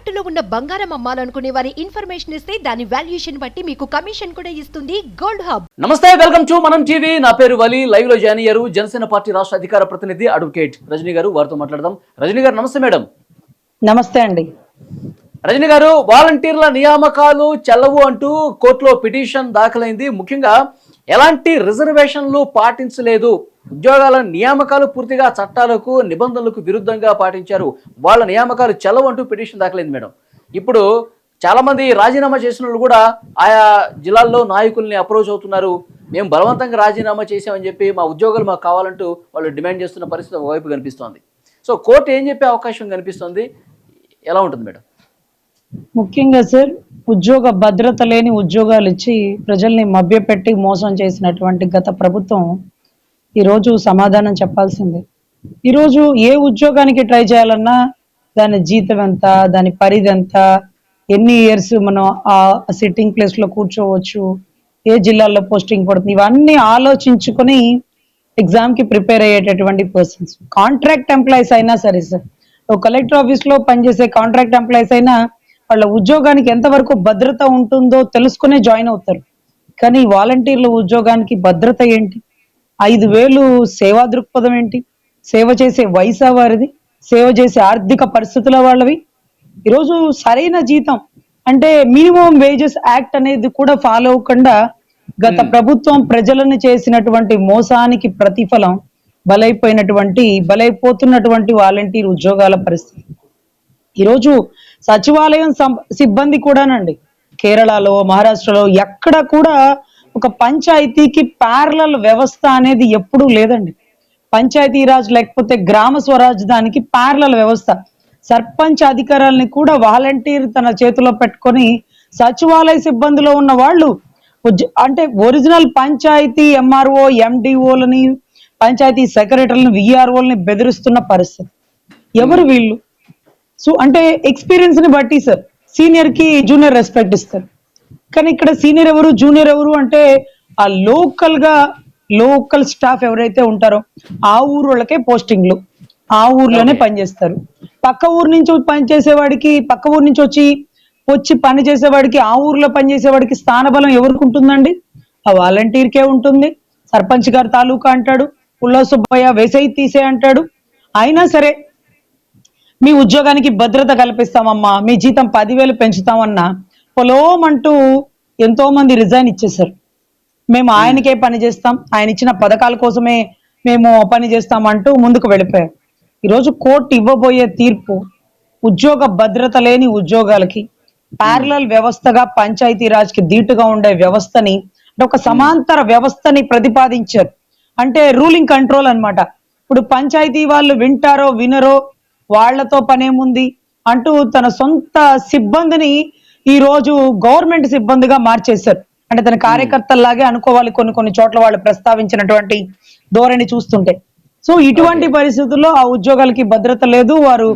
తాకట్టులో ఉన్న బంగారం అమ్మాలనుకునే వారి ఇన్ఫర్మేషన్ ఇస్తే దాని వాల్యుయేషన్ బట్టి మీకు కమిషన్ కూడా ఇస్తుంది గోల్డ్ హబ్. నమస్తే వెల్కమ్ టు మనం టీవీ. నా పేరు వలి. లైవ్లో జాయిన్ అయ్యారు జనసేన పార్టీ రాష్ట్ర అధికార ప్రతినిధి అడ్వకేట్ రజనీ గారు. వారితో మాట్లాడదాం. రజనీ గారు నమస్తే మేడం. నమస్తే అండి. రజనీ గారు వాలంటీర్ల నియామకాలు చెల్లవు అంటూ కోర్టులో పిటిషన్ దాఖలైంది. ముఖ్యంగా ఎలాంటి రిజర్వేషన్లు పాటించలేదు. ఉద్యోగాల నియామకాలు పూర్తిగా చట్టాలకు నిబంధనలకు విరుద్ధంగా పాటించారు. వాళ్ళ నియామకాలు చెలవంటూ అంటూ పిటిషన్ దాఖలైంది మేడం. ఇప్పుడు చాలామంది రాజీనామా చేసిన వాళ్ళు కూడా ఆయా జిల్లాల్లో నాయకుల్ని అప్రోచ్ అవుతున్నారు. మేము బలవంతంగా రాజీనామా చేసామని చెప్పి మా ఉద్యోగాలు మాకు కావాలంటూ వాళ్ళు డిమాండ్ చేస్తున్న పరిస్థితి ఒకవైపు కనిపిస్తోంది. సో కోర్టు ఏం చెప్పే అవకాశం కనిపిస్తుంది? ఎలా ఉంటుంది మేడం? ముఖ్యంగా సార్ ఉద్యోగ భద్రత లేని ఉద్యోగాలు ఇచ్చి ప్రజల్ని మభ్యపెట్టి మోసం చేసినటువంటి గత ప్రభుత్వం ఈరోజు సమాధానం చెప్పాల్సిందే. ఈరోజు ఏ ఉద్యోగానికి ట్రై చేయాలన్నా దాని జీతం ఎంత దాని పరిధి ఎంత ఎన్ని ఇయర్స్ మనం ఆ సిట్టింగ్ ప్లేస్లో కూర్చోవచ్చు ఏ జిల్లాల్లో పోస్టింగ్ పడుతుంది ఇవన్నీ ఆలోచించుకొని ఎగ్జామ్కి ప్రిపేర్ అయ్యేటటువంటి పర్సన్స్. కాంట్రాక్ట్ ఎంప్లాయీస్ అయినా సరే సార్ ఒక కలెక్టర్ ఆఫీస్లో పనిచేసే కాంట్రాక్ట్ ఎంప్లాయీస్ అయినా వాళ్ళ ఉద్యోగానికి ఎంతవరకు భద్రత ఉంటుందో తెలుసుకునే జాయిన్ అవుతారు. కానీ వాలంటీర్ల ఉద్యోగానికి భద్రత ఏంటి? ఐదు వేలు సేవా దృక్పథం ఏంటి? సేవ చేసే వయసా వారిది? సేవ చేసే ఆర్థిక పరిస్థితుల వాళ్ళవి? ఈరోజు సరైన జీతం అంటే మినిమం వేజెస్ యాక్ట్ అనేది కూడా ఫాలో అవ్వకుండా గత ప్రభుత్వం ప్రజలను చేసినటువంటి మోసానికి ప్రతిఫలం బలైపోయినటువంటి బలైపోతున్నటువంటి వాలంటీర్ ఉద్యోగాల పరిస్థితి. ఈరోజు సచివాలయం సిబ్బంది కూడానండి. కేరళలో మహారాష్ట్రలో ఎక్కడ కూడా ఒక పంచాయతీకి ప్యారలల్ వ్యవస్థ అనేది ఎప్పుడూ లేదండి. పంచాయతీ రాజ్ లేకపోతే గ్రామ స్వరాజ్ దానికి ప్యారలల్ వ్యవస్థ. సర్పంచ్ అధికారాలని కూడా వాలంటీర్ తన చేతిలో పెట్టుకొని సచివాలయ సిబ్బందిలో ఉన్న వాళ్ళు అంటే ఒరిజినల్ పంచాయతీ ఎంఆర్ఓ ఎండిఓలని పంచాయతీ సెక్రటరీలను విఆర్ఓలని బెదిరిస్తున్న పరిస్థితి. ఎవరు వీళ్ళు? సో అంటే ఎక్స్పీరియన్స్ని బట్టి సార్ సీనియర్కి జూనియర్ రెస్పెక్ట్ ఇస్తారు. కానీ ఇక్కడ సీనియర్ ఎవరు జూనియర్ ఎవరు అంటే ఆ లోకల్గా లోకల్ స్టాఫ్ ఎవరైతే ఉంటారో ఆ ఊరు వాళ్ళకే పోస్టింగ్లు. ఆ ఊర్లోనే పనిచేస్తారు. పక్క ఊరు నుంచి పని చేసేవాడికి పక్క ఊరు నుంచి వచ్చి వచ్చి పని చేసేవాడికి ఆ ఊర్లో పనిచేసేవాడికి స్థానబలం ఎవరికి ఉంటుందండి? ఆ వాలంటీర్కే ఉంటుంది. సర్పంచ్ గారు తాలూకా అంటాడు పుల్ల సుబ్బయ్య వేసై తీసే అంటాడు. అయినా సరే మీ ఉద్యోగానికి భద్రత కల్పిస్తామమ్మా మీ జీతం పదివేలు పెంచుతామన్నా పొలోమంటూ ఎంతో మంది రిజైన్ ఇచ్చేసారు మేము ఆయనకే పని చేస్తాం ఆయన ఇచ్చిన పథకాల కోసమే మేము పని చేస్తామంటూ ముందుకు వెళ్ళిపోయారు. ఈరోజు కోర్టు ఇవ్వబోయే తీర్పు ఉద్యోగ భద్రత లేని ఉద్యోగాలకి ప్యారలల్ వ్యవస్థగా పంచాయతీ రాజ్కి ధీటుగా ఉండే వ్యవస్థని అంటే ఒక సమాంతర వ్యవస్థని ప్రతిపాదించారు. అంటే రూలింగ్ కంట్రోల్ అన్నమాట. ఇప్పుడు పంచాయతీ వాళ్ళు వింటారో వినరో వాళ్ళతో పనేముంది అంటూ తన సొంత సిబ్బందిని ఈ రోజు గవర్నమెంట్ సిబ్బందిగా మార్చేశారు. అంటే తన కార్యకర్తల్లాగే అనుకోవాలి కొన్ని కొన్ని చోట్ల వాళ్ళు ప్రస్తావించినటువంటి ధోరణి చూస్తుంటే. సో ఇటువంటి పరిస్థితుల్లో ఆ ఉద్యోగాలకి భద్రత లేదు. వారు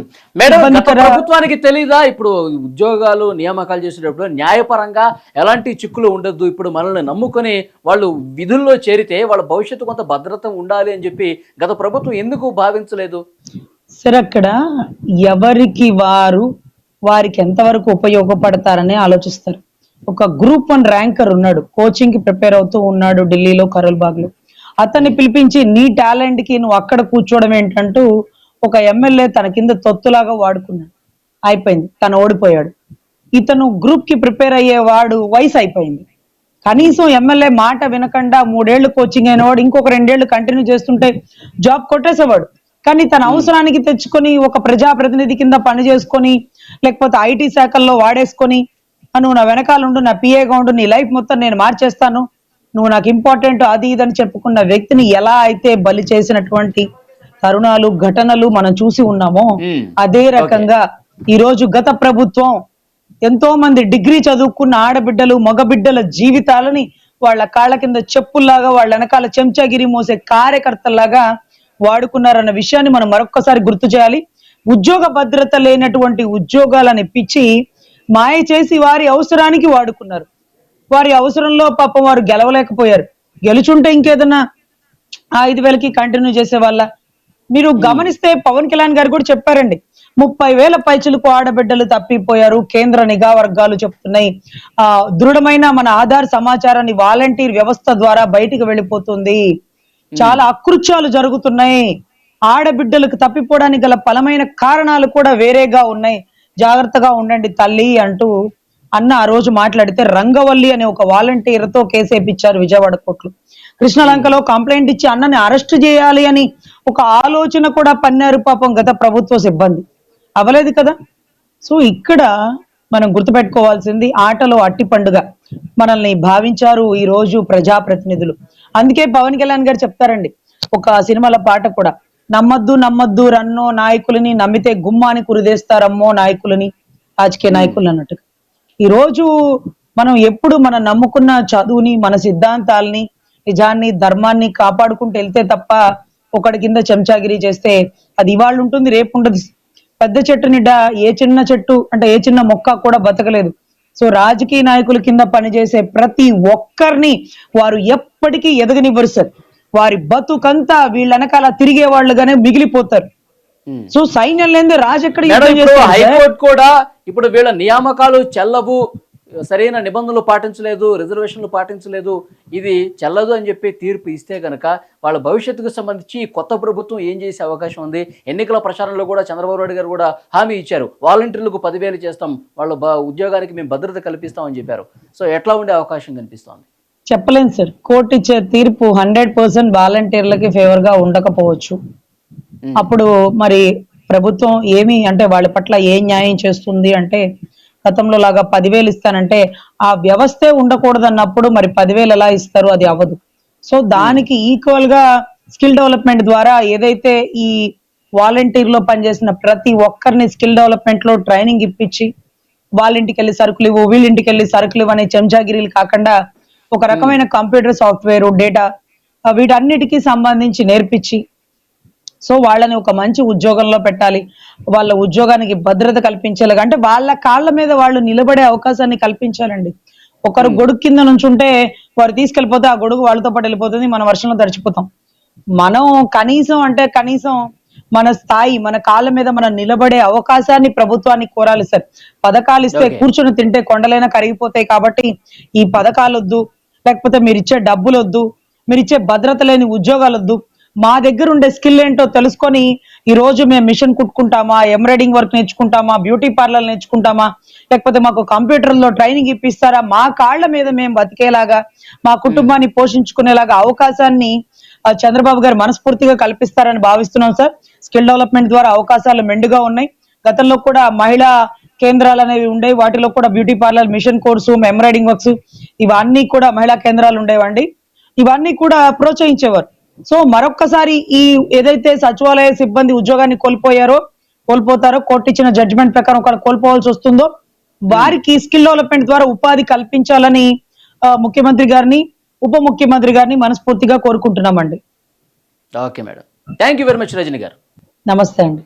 ప్రభుత్వానికి తెలీదా? ఇప్పుడు ఉద్యోగాలు నియామకాలు చేసేటప్పుడు న్యాయపరంగా ఎలాంటి చిక్కులు ఉండొద్దు? ఇప్పుడు మనల్ని నమ్ముకొని వాళ్ళు విధుల్లో చేరితే వాళ్ళ భవిష్యత్తు కొంత భద్రత ఉండాలి అని చెప్పి గత ప్రభుత్వం ఎందుకు భావించలేదు? సరే అక్కడ ఎవరికి వారు వారికి ఎంతవరకు ఉపయోగపడతారని ఆలోచిస్తారు. ఒక గ్రూప్ వన్ ర్యాంకర్ ఉన్నాడు కోచింగ్కి ప్రిపేర్ అవుతూ ఉన్నాడు ఢిల్లీలో కరోల్బాగ్లో అతన్ని పిలిపించి నీ టాలెంట్కి నువ్వు అక్కడ కూర్చోవడం ఏంటంటూ ఒక ఎమ్మెల్యే తన కింద తొత్తులాగా వాడుకున్నాడు. అయిపోయింది తను ఓడిపోయాడు. ఇతను గ్రూప్కి ప్రిపేర్ అయ్యేవాడు వయసు అయిపోయింది. కనీసం ఎమ్మెల్యే మాట వినకుండా మూడేళ్ళు కోచింగ్ అయినవాడు ఇంకొక రెండేళ్ళు కంటిన్యూ చేస్తుంటే జాబ్ కొట్టేసేవాడు. కానీ తన అవసరానికి తెచ్చుకొని ఒక ప్రజాప్రతినిధి కింద పని చేసుకొని లేకపోతే ఐటీ శాఖల్లో వాడేసుకొని "ఆ, నువ్వు నా వెనకాల ఉండు నా పిఏగా ఉండు నీ లైఫ్ మొత్తం నేను మార్చేస్తాను నువ్వు నాకు ఇంపార్టెంట్ అది ఇదని చెప్పుకున్న వ్యక్తిని ఎలా అయితే బలి చేసినటువంటి తరుణాలు ఘటనలు మనం చూసి ఉన్నామో. అదే రకంగా ఈ రోజు గత ప్రభుత్వం ఎంతో మంది డిగ్రీ చదువుకున్న ఆడబిడ్డలు మగబిడ్డల జీవితాలని వాళ్ళ కాళ్ళ కింద చెప్పుల్లాగా వాళ్ళ వెనకాల చెంచాగిరి మోసే కార్యకర్తల్లాగా వాడుకున్నారన్న విషయాన్ని మనం మరొక్కసారి గుర్తు చేయాలి. ఉద్యోగ భద్రత లేనటువంటి ఉద్యోగాలను ఇప్పించి మాయ చేసి వారి అవసరానికి వాడుకున్నారు. వారి అవసరంలో పాపం వారు గెలవలేకపోయారు. గెలుచుంటే ఇంకేదన్నా? ఆ ఐదు వేలకి కంటిన్యూ చేసే వాళ్ళ మీరు గమనిస్తే పవన్ కళ్యాణ్ గారు కూడా చెప్పారండి. ముప్పై వేల పైచులకు ఆడబిడ్డలు తప్పిపోయారు. కేంద్ర నిఘా వర్గాలు చెప్తున్నాయి. ఆ దృఢమైన మన ఆధార్ సమాచారాన్ని వాలంటీర్ వ్యవస్థ ద్వారా బయటికి వెళ్ళిపోతుంది. చాలా అకృత్యాలు జరుగుతున్నాయి. ఆడబిడ్డలకు తప్పిపోవడానికి గల బలమైన కారణాలు కూడా వేరేగా ఉన్నాయి. జాగ్రత్తగా ఉండండి తల్లి అంటూ అన్న ఆ రోజు మాట్లాడితే రంగవల్లి అనే ఒక వాలంటీర్తో విజయవాడ కోర్టులో. కృష్ణలంకలో కంప్లైంట్ ఇచ్చి అన్నని అరెస్ట్ చేయాలి అని ఒక ఆలోచన కూడా పన్నారు పాపం గత ప్రభుత్వ సిబ్బంది. అవలేదు కదా? సో ఇక్కడ మనం గుర్తుపెట్టుకోవాల్సింది ఆటలో అట్టి పండుగ. మనల్ని భావించారు ఈ రోజు ప్రజాప్రతినిధులు. అందుకే పవన్ కళ్యాణ్ గారు చెప్తారండి. ఒక సినిమాల పాట కూడా నమ్మద్దు నమ్మద్దు రన్నో నాయకులని నమ్మితే గుమ్మాని కురిదేస్తారమ్మో నాయకులని రాజకీయ నాయకులు అన్నట్టుగా. ఈ రోజు మనం ఎప్పుడు మనం నమ్ముకున్న చదువుని మన సిద్ధాంతాల్ని నిజాన్ని ధర్మాన్ని కాపాడుకుంటూ వెళ్తే తప్ప ఒకటి కింద చెంచాగిరి చేస్తే అది ఇవాళ ఉంటుంది రేపు ఉండదు పెద్ద చెట్టు నిండా ఏ చిన్న చెట్టు అంటే ఏ చిన్న మొక్క కూడా బతకలేదు సో రాజకీయ నాయకుల కింద పనిచేసే ప్రతి ఒక్కరిని వారు ఎప్పటికీ ఎదగనివ్వరు సార్ వారి బతుకంతా వీళ్ళ వెనకాల తిరిగే వాళ్ళుగానే మిగిలిపోతారు. సో సైన్యం లేని రాజు ఎక్కడ? హైకోర్టు కూడా ఇప్పుడు వీళ్ళ నియామకాలు చెల్లవు సరైన నిబంధనలు పాటించలేదు రిజర్వేషన్లు పాటించలేదు ఇది చెల్లదు అని చెప్పి తీర్పు ఇస్తే గనక వాళ్ళ భవిష్యత్తుకు సంబంధించి కొత్త ప్రభుత్వం ఏం చేసే అవకాశం ఉంది? ఎన్నికల ప్రచారంలో కూడా చంద్రబాబు నాయుడు గారు కూడా హామీ ఇచ్చారు. వాలంటీర్లకు పదివేలు చేస్తాం వాళ్ళ ఉద్యోగానికి మేము భద్రత కల్పిస్తాం అని చెప్పారు. సో ఎట్లా ఉండే అవకాశం కనిపిస్తోంది? చెప్పలేను సార్. కోర్టు ఇచ్చే తీర్పు హండ్రెడ్ పర్సెంట్ వాలంటీర్లకి ఫేవర్గా ఉండకపోవచ్చు. అప్పుడు మరి ప్రభుత్వం ఏమి అంటే వాళ్ళ పట్ల ఏ న్యాయం చేస్తుంది అంటే గతంలో లాగా పదివేలు ఇస్తానంటే ఆ వ్యవస్థే ఉండకూడదు అన్నప్పుడు మరి పదివేలు ఎలా ఇస్తారు? అది అవ్వదు. సో దానికి ఈక్వల్గా స్కిల్ డెవలప్మెంట్ ద్వారా ఏదైతే ఈ వాలంటీర్లో పనిచేసిన ప్రతి ఒక్కరిని స్కిల్ డెవలప్మెంట్లో ట్రైనింగ్ ఇప్పించి వాళ్ళ ఇంటికి వెళ్ళి సరుకులు ఇవ్వు వీళ్ళ ఇంటికి వెళ్ళి సరుకులు ఇవ్వు అనే చెంచాగిరీలు కాకుండా ఒక రకమైన కంప్యూటర్ సాఫ్ట్వేర్ డేటా వీటన్నిటికీ సంబంధించి నేర్పించి సో వాళ్ళని ఒక మంచి ఉద్యోగంలో పెట్టాలి. వాళ్ళ ఉద్యోగానికి భద్రత కల్పించాలి. అంటే వాళ్ళ కాళ్ళ మీద వాళ్ళు నిలబడే అవకాశాన్ని కల్పించాలండి. ఒకరు గొడుగు కింద నుంచి ఉంటే వారు తీసుకెళ్ళిపోతే ఆ గొడుగు వాళ్ళతో పాటు వెళ్ళిపోతుంది మన వర్షంలో తడిచిపోతాం. మనం కనీసం అంటే కనీసం మన స్థాయి మన కాళ్ళ మీద మనం నిలబడే అవకాశాన్ని ప్రభుత్వానికి కోరాలి సార్. పథకాలు ఇస్తే. కూర్చొని తింటే కొండలైనా కరిగిపోతాయి కాబట్టి ఈ పథకాలు వద్దు లేకపోతే మీరు ఇచ్చే డబ్బులు వద్దు మీరు ఇచ్చే భద్రత లేని ఉద్యోగాలు వద్దు మా దగ్గర ఉండే స్కిల్ ఏంటో తెలుసుకొని ఈ రోజు మేము మిషన్ కుట్టుకుంటామా ఎంబ్రాయిడింగ్ వర్క్ నేర్చుకుంటామా బ్యూటీ పార్లర్ నేర్చుకుంటామా లేకపోతే మాకు కంప్యూటర్లో ట్రైనింగ్ ఇప్పిస్తారా? మా కాళ్ళ మీద మేము బతికేలాగా మా కుటుంబాన్ని పోషించుకునేలాగా అవకాశాన్ని చంద్రబాబు గారు మనస్ఫూర్తిగా కల్పిస్తారని భావిస్తున్నాం సార్. స్కిల్ డెవలప్మెంట్ ద్వారా అవకాశాలు మెండుగా ఉన్నాయి. గతంలో కూడా మహిళా కేంద్రాలు అనేవి ఉండేవి. వాటిలో కూడా beauty parlour machine course embroidering works ఇవన్నీ కూడా మహిళా కేంద్రాలు ఉండేవండి. ఇవన్నీ కూడా ప్రోత్సహించేవారు. సో మరొక్కసారి ఈ ఏదైతే సచివాలయ సిబ్బంది ఉద్యోగాన్ని కోల్పోయారో కోల్పోతారో కోర్టు ఇచ్చిన జడ్జిమెంట్ ప్రకారం ఒకరు కోల్పోవాల్సి వస్తుందో వారికి స్కిల్ డెవలప్మెంట్ ద్వారా ఉపాధి కల్పించాలని ముఖ్యమంత్రి గారిని ఉప ముఖ్యమంత్రి గారిని మనస్ఫూర్తిగా కోరుకుంటున్నామండి. Okay madam. Thank you very much Rajani గారు. నమస్తే అండి.